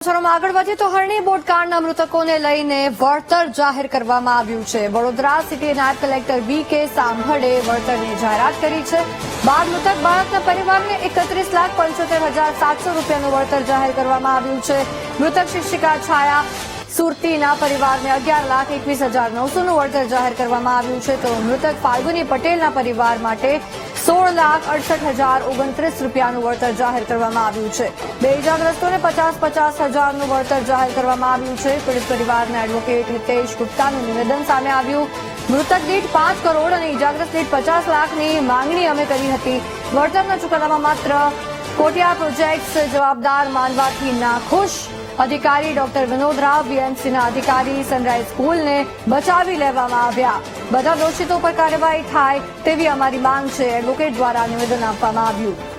આગળ વધીએ તો હરણી બોટકાંડના મૃતકોને લઈને વળતર જાહેર કરવામાં આવ્યું છે. વડોદરા સિટી નાયબ કલેક્ટર વી કે સાંભળે વળતરની જાહેરાત કરી છે. બાર મૃતક બાળકના પરિવારને એકત્રીસ લાખ પંચોતેર હજાર સાતસો રૂપિયાનું વળતર જાહેર કરવામાં આવ્યું છે. મૃતક શિક્ષિકા છાયા સુરતીના પરિવારને અગિયાર લાખ એકવીસ હજાર નવસોનું વળતર જાહેર કરવામાં આવ્યું છે. તો મૃતક ફાલ્ગુની પટેલના પરિવાર માટે સોળ લાખ અડસઠ હજાર ઓગણત્રીસ રૂપિયાનું વળતર જાહેર કરવામાં આવ્યું છે. બે ઇજાગ્રસ્તોને પચાસ પચાસ હજારનું વળતર જાહેર કરવામાં આવ્યું છે. પીડિત પરિવારના એડવોકેટ હિતેશ ગુપ્તાનું નિવેદન સામે આવ્યું. મૃતક દીઠ પાંચ કરોડ અને ઇજાગ્રસ્ત દીઠ પચાસ લાખની માંગણી અમે કરી હતી. વળતરના ચુકાદામાં માત્ર કોટિયા પ્રોજેક્ટ્સ જવાબદાર માનવાથી નાખુશ અધિકારી ડોક્ટર વિનોદ રાવ બીએમસીના અધિકારી સનરાઈઝ સ્કૂલને બચાવી લેવામાં આવ્યા. બધા દોષિતો પર કાર્યવાહી થાય તેવી અમારી માંગ છે. એડવોકેટ દ્વારા નિવેદન આપવામાં આવ્યું.